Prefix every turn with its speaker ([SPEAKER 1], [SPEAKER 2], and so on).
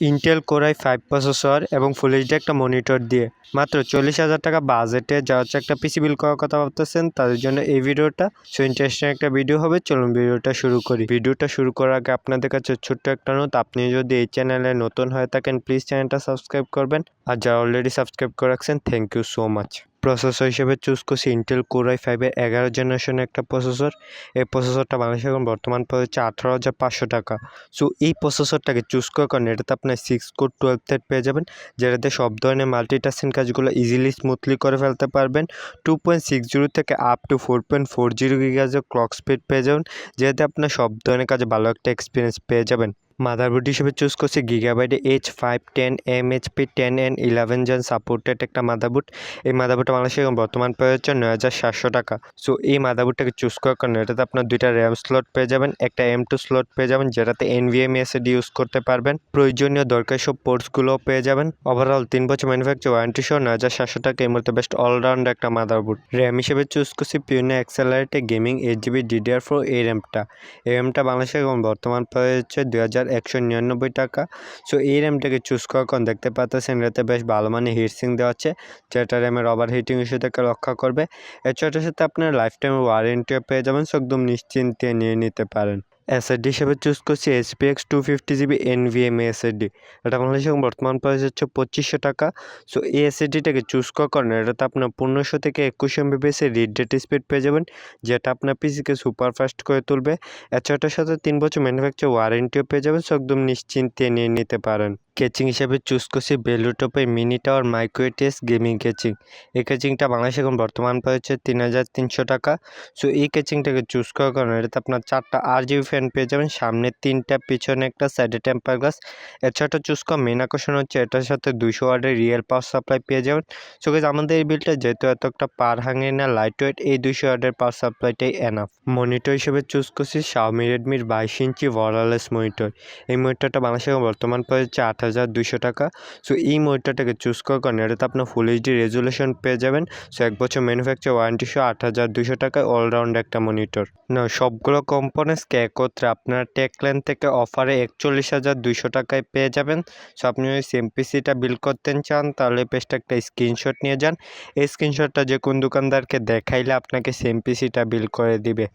[SPEAKER 1] Intel core i five processor এবং ফুল একটা monitor দিয়ে। মাত্র চল্লিশ হাজার টাকা বাজেটে যা হচ্ছে একটা পিসি বিল করার কথা ভাবতেছেন, তাদের জন্য এই ভিডিওটা সো ইন্টারেস্টিং একটা ভিডিও হবে। চলুন ভিডিওটা শুরু করি। ভিডিওটা শুরু করার আগে আপনাদের কাছে ছোট্ট একটা নোট আপনি যদি এই চ্যানেলে নতুন হয়ে থাকেন প্লিজ চ্যানেলটা সাবস্ক্রাইব করবেন। আর যারা অলরেডি সাবস্ক্রাইব করে রাখছেন thank you so much processor হিসেবে চুজ করছি ইন্টেল কোরাই ফাইভের এগারো জেনারেশনের একটা প্রসেসর এই প্রসেসরটা বাংলাদেশে এখন বর্তমান হচ্ছে আঠারো হাজার পাঁচশো টাকা। সো এই প্রসেসরটাকে চুজ করার কারণে এটাতে আপনার সিক্স কোর টুয়েলভ থেট পেয়ে যাবেন, যেটাতে সব ধরনের মাল্টিটাস্কিং কাজগুলো ইজিলি স্মুথলি করে ফেলতে পারবেন। টু পয়েন্ট সিক্স জিরো থেকে up to four point four zero গিগাজের clock speed পেয়ে যাবেন, যেটাতে আপনার সব ধরনের কাজে ভালো একটা এক্সপিরিয়েন্স পেয়ে যাবেন। মাদারবোর্ড হিসেবে চুজ করছি গিগাবাইটে H five ten M HP ten N eleven gen supported একটা মাদারবোর্ড এই মাদারবোর্ডটা বাংলাদেশে এখন বর্তমান পেয়ে হচ্ছে নয় হাজার সাতশো টাকা। সো এই মাদারবোর্ডটাকে চুজ করার কারণে এটাতে আপনার দুইটা র্যাম স্লট পেয়ে যাবেন, একটা এম টু স্লট পেয়ে যাবেন, যেটাতে এনভিএম এসএডি ইউজ করতে পারবেন। প্রয়োজনীয় দরকারি সব পোর্টসগুলোও পেয়ে যাবেন। ওভারঅল তিন বছর ম্যানুফ্যাকচার ওয়ারেন্টি সহ নয় হাজার সাতশো টাকা এই মুহূর্তে বেস্ট অলরাউন্ড একটা মাদারবোর্ড র্যাম হিসেবে চুজ করছি পিউনে অ্যাক্সেলারেটে gaming eight GB DDR four এই র্যামটা এই র্যামটা বাংলাদেশে বর্তমান পেয়ে হচ্ছে দুই হাজার একশো নিরানব্বই টাকা। সো এই র্যামটাকে চুজ করার কারণ দেখতে পাচ্ছেন, এটাতে বেশ ভালো মানে হিটসিং দেওয়া হচ্ছে যেটা র্যামের ওভার হিটিং ইস্যু থেকে রক্ষা করবে। এছাড়ার সাথে আপনার লাইফ টাইম ওয়ারেন্টিও পেয়ে যাবেন সো একদম নিশ্চিন্তে নিয়ে নিতে পারেন। এসএসডি হিসেবে চুজ করছি SPX two fifty GB NVMe SSD এটা বাংলাদেশে বর্তমান প্রাইস হচ্ছে পঁচিশশো টাকা। সো এই এসএসডিটাকে চুজ করার কারণে এটাতে আপনার পনেরোশো থেকে একুশ এমবিপিএসের রিড ডেট স্পিড পেয়ে যাবেন, যেটা আপনার পিসিকে সুপার ফাস্ট করে তুলবে। এছাড়াটার সাথে তিন বছর ম্যানুফ্যাকচার ওয়ারেন্টিও পেয়ে যাবেন সো একদম নিশ্চিন্তে নিয়ে নিতে পারেন। কেচিং হিসেবে চুজ করছি বেলুটপের মিনি টাওয়ার মাইক্রোটেস গেমিং কেচিং এই কেচিংটা বাংলাদেশে এখন বর্তমান হচ্ছে তিন হাজার তিনশো টাকা। সো এই কেচিংটাকে চুজ করার কারণে এটাতে আপনার চারটা আর জিবি ফ্যান পেয়ে যাবেন। সামনে তিনটা, পিছনে একটা সাইডে টেম্পার গ্লাস এছাড়া চুজ করা মেন আকর্ষণ হচ্ছে এটার সাথে দুশো ওয়ার্ডের রিয়েল পাওয়ার সাপ্লাই পেয়ে যাবেন। সো গাইজ আমাদের এই বিলটা যেহেতু এত একটা পার হাঙে না লাইট ওয়েট এই দুশো ওয়ার্ডের পাওয়ার সাপ্লাইটাই এনাফ মনিটর হিসেবে চুজ করছি শাওমি রেডমির বাইশ ইঞ্চি ওয়ারলেস মনিটর এই মনিটরটা বাংলাদেশে বর্তমান হচ্ছে আট হাজার দুশো টাকা। সো এই মনিটরটাকে চুজ করার কারণে এটাতে আপনার ফুল এইচডি রেজুলেশন পেয়ে যাবেন। সো এক বছর ম্যানুফ্যাকচার ওয়ারেন্টি সহ আট হাজার দুশো টাকায় অলরাউন্ড একটা মনিটর না সবগুলো কম্পোনেন্টসকে একত্রে আপনার টেকল্যান্ড থেকে অফারে একচল্লিশ হাজার দুশো টাকায় পেয়ে যাবেন। সো আপনি যদি সিএমপিসিটা বিল করতে চান, তাহলে পেজটা একটা স্ক্রিনশট নিয়ে যান। এই স্ক্রিনশটটা যে কোন দোকানদারকে দেখাইলে আপনাকে সিএমপিসিটা বিল করে দিবে।